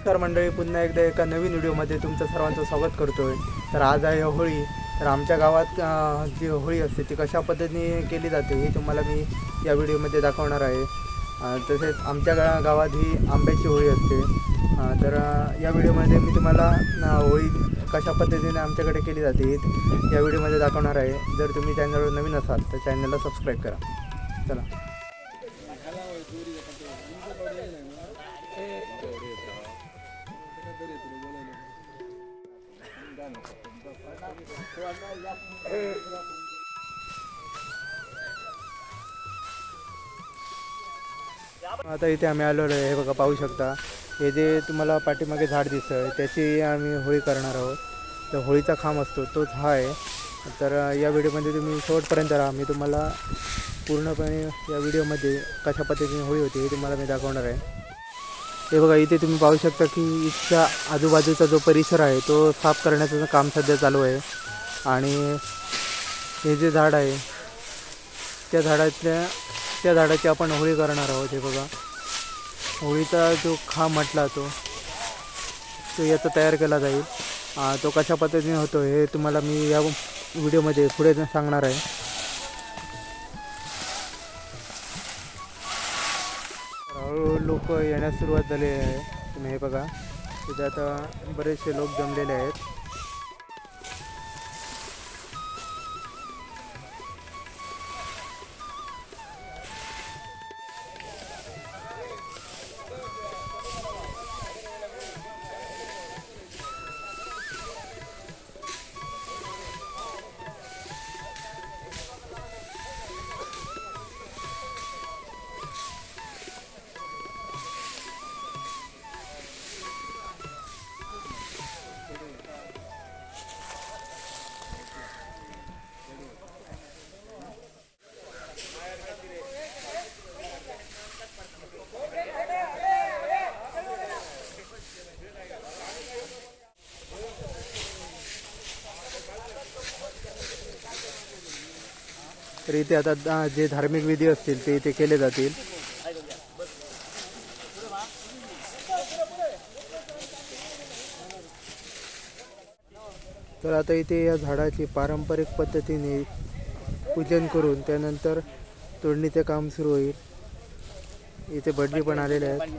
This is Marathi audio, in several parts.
नमस्कार मंडळी पुन्हा एकदा एका नवीन व्हिडिओमध्ये तुमचं सर्वांचं स्वागत करतो आहे तर आज आहे होळी. तर आमच्या गावात जी होळी असते ती कशा पद्धतीने केली जाते हे तुम्हाला मी या व्हिडिओमध्ये दाखवणार आहे. तसेच आमच्या गा गावात ही आंब्याची होळी असते. तर या व्हिडिओमध्ये मी तुम्हाला होळी कशा पद्धतीने आमच्याकडे केली जाते या व्हिडिओमध्ये दाखवणार आहे. जर तुम्ही चॅनलवर नवीन असाल तर चॅनलला सबस्क्राईब करा. चला. आता इथे आम्ही आलो आहे हे बघा पाहू शकता. हे जे तुम्हाला पाठीमागे झाड दिसतं त्याची आम्ही होळी करणार आहोत. तर होळीचा खांब असतो तोच हा आहे. तर या व्हिडिओमध्ये तुम्ही शेवटपर्यंत राहा. मी तुम्हाला पूर्णपणे या व्हिडिओमध्ये कशा पद्धतीने होळी होती हे तुम्हाला मी दाखवणार आहे. हे बघा इथे तुम्ही पाहू शकता की इथच्या आजूबाजूचा जो परिसर आहे तो साफ करण्याचं काम सध्या चालू आहे. आणि हे जे झाड आहे त्या झाडातल्या त्या झाडाची आपण होळी करणार आहोत हे बघा. होळीचा जो खांब म्हटला तो तो याचा तयार केला जाईल. तो कशा पद्धतीने होतो हे तुम्हाला मी या व्हिडिओमध्ये पुढे सांगणार आहे. हळूहळू लोक येण्यास सुरुवात झाली आहे. तुम्ही हे बघा तिथे आता बरेचसे लोक जमलेले आहेत. तर इथे आता जे धार्मिक विधी असतील ते इथे केले जातील. तर आता इथे या झाडाची पारंपरिक पद्धतीने पूजन करून त्यानंतर तोडणीचे काम सुरू होईल. इथे बडली पण आलेले आहेत.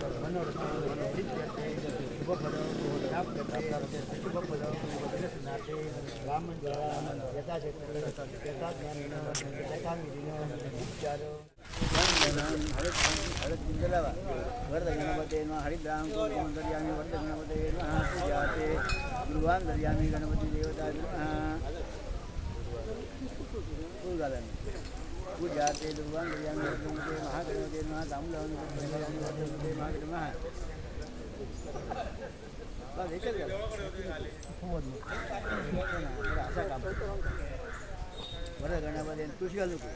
गुरुवान् दर्यामि गणपति देवता नमः पूजालं पूजाते दुर्वान् दर्यामि वर्धगणपते महागणपते ગુજરાતે દુર્વાંગે મહાગણતે મહા તામલાવતે મહાગણ મહા બસ એક જ આશા કામ બધા એને તુષિયા લોકો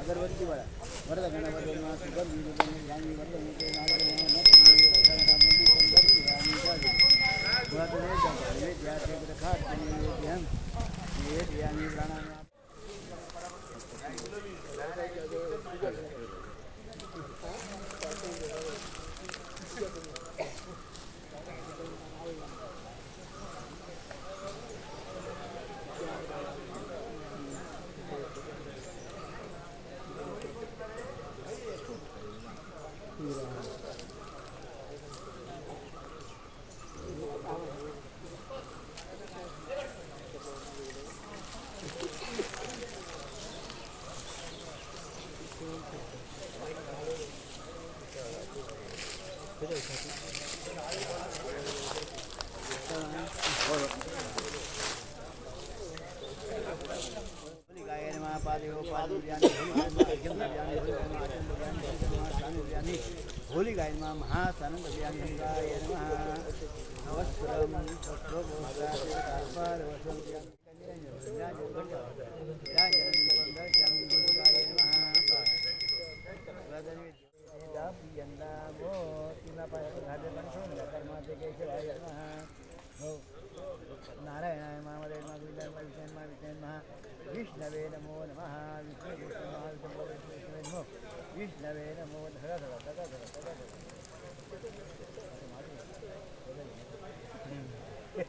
અગરબત્તી વાળા વરદા ઘણા गुणातून एक लिङ्गाय नमः वस्त्रं नारायणाय महादेव विष्णवे विष्णवे नमो नमः। विष्णु विष्णवे नमो विष्णवे नमो। धरा धरा धरा धरा धरा पाणी घाल टाकून दे. चला, तुमची परत जा. घाला, घाला. जय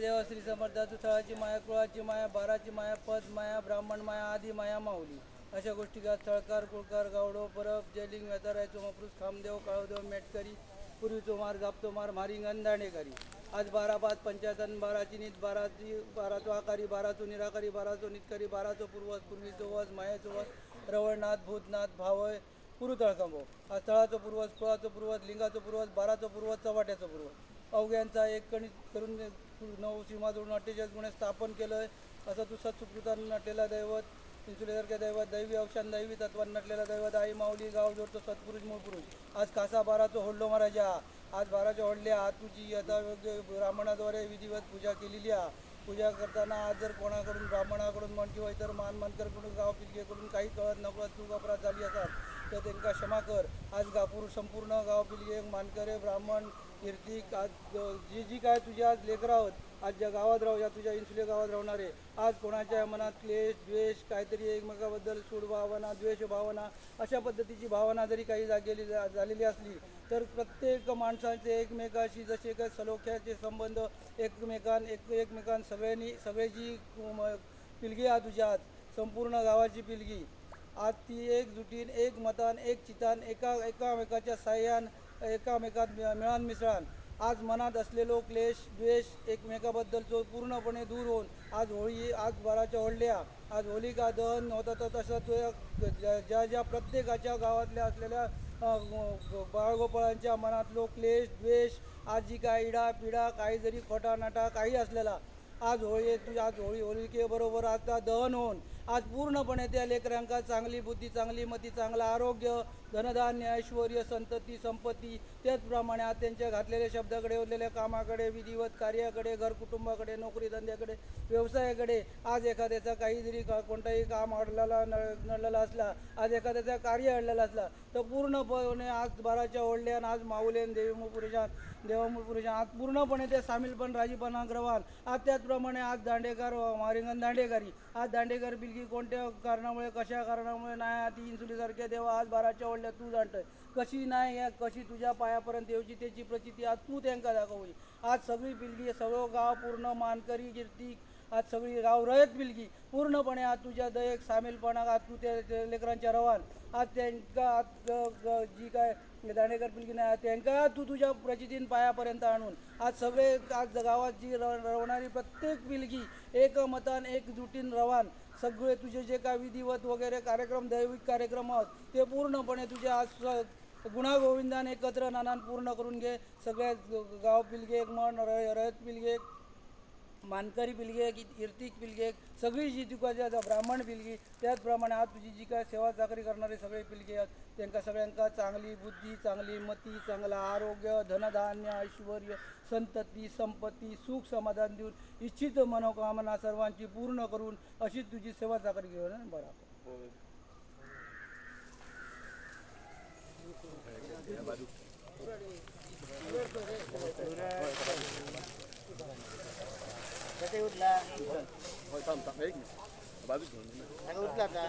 देवाश्री समर्थ दुसळाची माया कुळाची माया बाराची माया पद माया ब्राह्मण माया आदी माया माऊली. अशा गोष्टी का तळकार कुळकार गावडो परब जयलिंग वेतारायचो मपरूस खामदेव काळोदेव मेटकरी पूर्वीचो मार जापतो मार मारिंग अंधाणेकरी आज बारा पाच पंचायतन बाराची नीत बाराची बाराचो आकारी बाराचो निराकारी बाराचो नितकारी बाराचो पूर्वज पूर्वीचो वज मायेचो वज रवळनाथ भूतनाथ भावय पुरु तळकांबो आज तळाचो पूर्वज कुळाचो पूर्वज लिंगाचो पूर्वज बाराचो पूर्वज चव्हाट्याचो पूर्वज. अवघ्यांचा एक कणित करून नऊ सीमा जोडून अठ्ठेचाळीस गुणे स्थापन केलं असं तू सत्सुकृतान नटलेला दैवत इंसुलेसारख्या दैवत दैवी अवशान दैवी तत्वात नटलेला दैवत आई माऊली गाव जोडतो सत्पुरुष मूळपुरुष आज खासा बाराचो होडलो महाराजा. आज बाराच्या होडल्या आज तुझी यथायोग्य योग्य ब्राह्मणाद्वारे विधिवत पूजा केलेली आहे पूजा करताना आज जर कोणाकडून ब्राह्मणाकडून म्हण किंवा इतर मान मानकरकडून गाव पिलगेकडून काही कळत नकळत चूक अपराध झाली असाल तर त्यांना क्षमा कर. आज गापूर संपूर्ण गाव पिलगे मानकरे ब्राह्मण कीर्तिक आज जी जी काय तुझ्या आज लेकरं आहोत आज ज्या गावात राहू या तुझ्या इन्सुले गावात राहणारे आज कोणाच्या मनात क्लेश द्वेष काहीतरी एकमेकाबद्दल सूड भावना द्वेष भावना अशा पद्धतीची भावना जरी काही जागेली जा- झालेली असली तर प्रत्येक माणसाचे एकमेकाशी जसे काही सलोख्याचे संबंध एकमेकां एक एकमेकां सगळ्यांनी सगळ्याची म- पिलगी आहे तुझ्या संपूर्ण गावाची पिलगी. आज ती एकजुटीन एक मतान एक चितान एका एकामेकाच्या साह्यान एकामेकात मि- मिळान मिसळान आज मनात असलेलो क्लेश द्वेष एकमेकाबद्दलचो पूर्णपणे दूर होऊन आज होळी आज बराच्या होळल्या आज होलिका दहन होता तर तसं तो ज्या- ज्या ज्या प्रत्येकाच्या गावातल्या असलेल्या बाळगोपाळांच्या मनातलो क्लेश द्वेष आज जी काय इडा पिडा काही जरी खोटा नाटा काही असलेला आज होळी तुझ्या आज होळी होलिकेबरोबर आता दहन होऊन आज पूर्णपणे त्या लेकरांका चांगली बुद्धी चांगली मती चांगलं आरोग्य धनधान्य ऐश्वर संतती संपत्ती त्याचप्रमाणे आज त्यांच्या घातलेल्या शब्दाकडे उरलेल्या कामाकडे विधिवत कार्याकडे घर कुटुंबाकडे नोकरी धंद्याकडे व्यवसायाकडे आज एखाद्याचा काही जरी का कोणताही काम अडलेला नडलेला असला आज एखाद्याचा कार्य अडलेला असला तर पूर्णपणे आज बाराच्या ओढल्यान आज माऊलेन देवीमूळ पुरुषान देवामूळ पुरुषान आज पूर्णपणे ते सामीलपण राजीपणा अग्रवाल. आज त्याचप्रमाणे आज दांडेकर मारिंगन दांडेकरी आज दांडेकर बिलगी कोणत्या कारणामुळे कशा कारणामुळे? नाही ती इन्सुलीसारख्या देवा आज बाराच्या ओढल्या तू जाणतोय कशी नाही या कशी तुझ्या पायापर्यंत येऊची त्याची प्रचिती आज तू त्यांना दाखवली आज सगळी पिलगी सगळं गाव पूर्ण मानकरी गिरती आज सगळी गाव रयत पिलगी पूर्णपणे आज तुझ्या दयेक सामीलपणा आज तू त्या लेकरांच्या रवान. आज त्यांका आज जी काय दाणेकर पिलगी नाही त्यांका तू तुझ्या प्रचितीन पायापर्यंत आणून. आज सगळे आज गावात जी र- रवणारी प्रत्येक पिलगी एकमतान एकजुटीन रवान. सगळे तुझे जे काय विधिवत वगैरे कार्यक्रम दैविक कार्यक्रम आहोत ते पूर्णपणे तुझे आज स- गुणागोविंदाने एकत्र नानान पूर्ण करून घे. सगळ्या गाव पिलगे एक म्हण रय- रयत पिलगे मानकरी पिलगी इर्तीक इर्तिक सगळी जी तुका जी आसा ब्राह्मण पिलगी त्याचप्रमाणे आज तुझी जी काय सेवा चाकरी करणारे सगळे पिळगे आहेत त्यांका सगळ्यांका चांगली बुद्धी चांगली मती चांगला आरोग्य धनधान्य ऐश्वर संतती संपत्ती सुख समाधान देऊन इच्छित मनोकामना सर्वांची पूर्ण करून अशी तुझी सेवा चाकरी घेऊन बरा. कधी उठला सगळं उठला का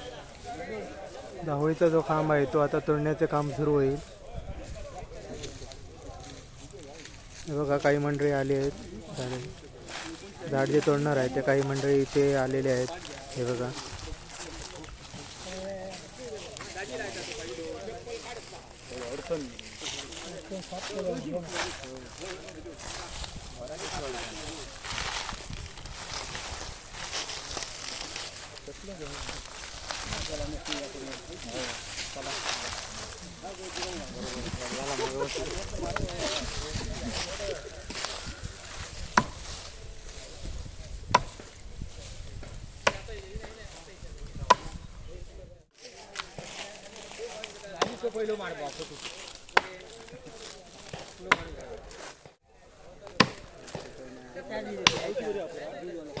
दहावीचा जो खांब आहे तो आता तोडण्याचे काम सुरू होईल. हे बघा काही मंडळी आली आहेत. झाडे. झाड जे तोडणार आहे ते काही मंडळी इथे आलेले आहेत. हे बघा. Yo puedo ir. No, no, no.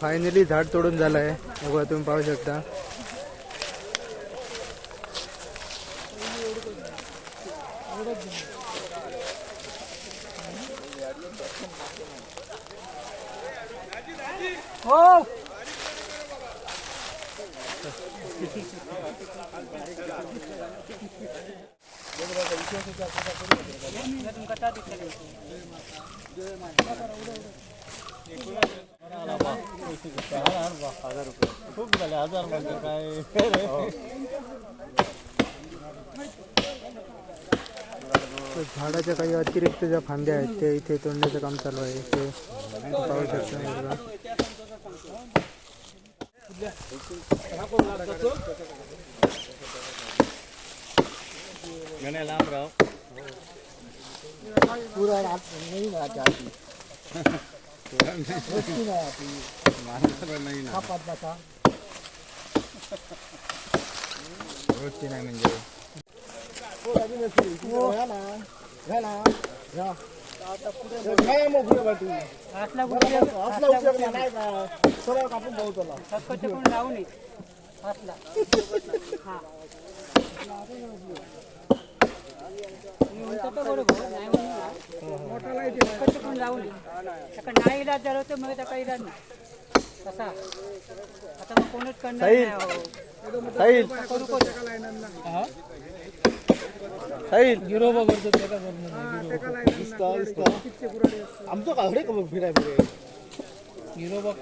Finally झाड तोडून झालं आहे बघा तुम्ही पाहू शकता. खूप झाले हजार म्हणजे काय? झाडाच्या काही अतिरिक्त ज्या फांद्या आहेत ते इथे तोडण्याचं काम चालू आहे. ते पाहू शकता लांब राव पुरा रात नाही नाही ना बसा रोजची नाही म्हणजे असला कुठे पण लावू नये असला हा मी म्हणतो तर बरोबर नाही म्हणून लावू नये त्याका नाही इलाज झालं तर मग त्याचा इलाज नाही. कसा आता मग कोणच करणार नाही अहो. साहिल. करू आमचं का हडे का मग फिराय फिराय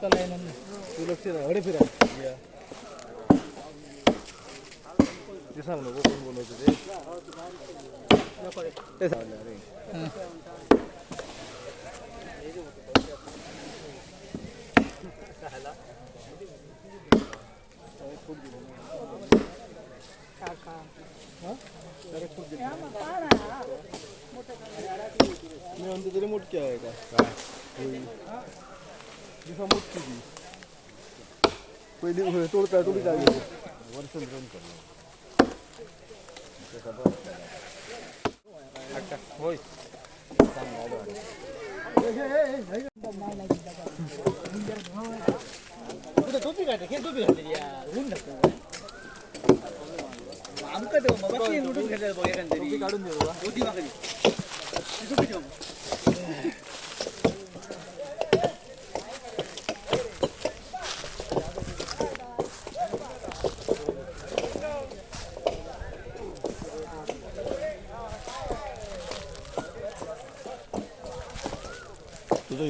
कला येणार नाही तू लक्ष हडे फिराय. ते सांग नको कोण बोलायचं ते? ते सांग. मी म्हणतो तरी मोठी आहे का? काय? दिसा मोठी ती. पहिली तोडता तोडी काय वर्ष होय. 근데 아무까지 뭐 막힌 우리 가자 뭐 얘간들이 도비 가는 데가 어디 막으니 도비 좀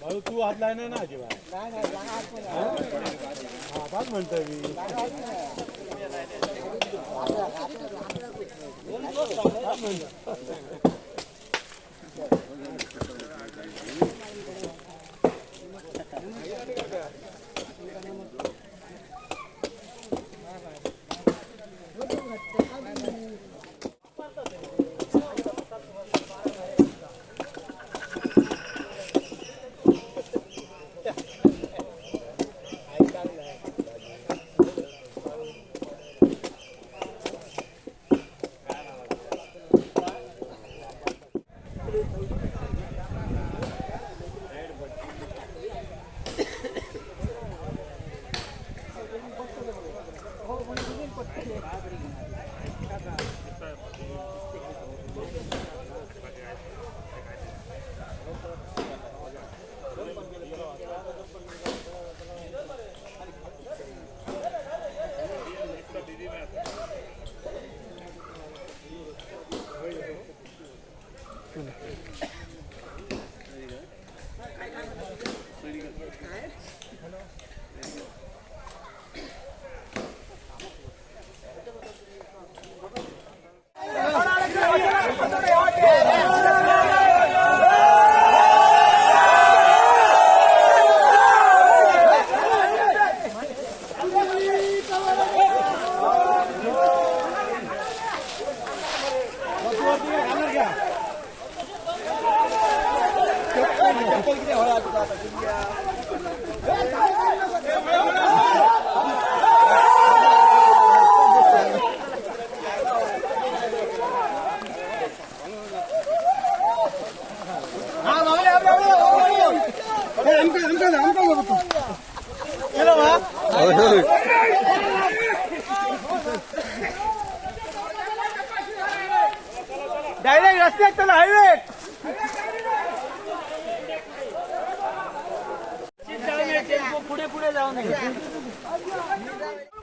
भाऊ तू हात लाय ना अजिबात? हा म्हणतोय मी. पुढे पुढे जाऊ नये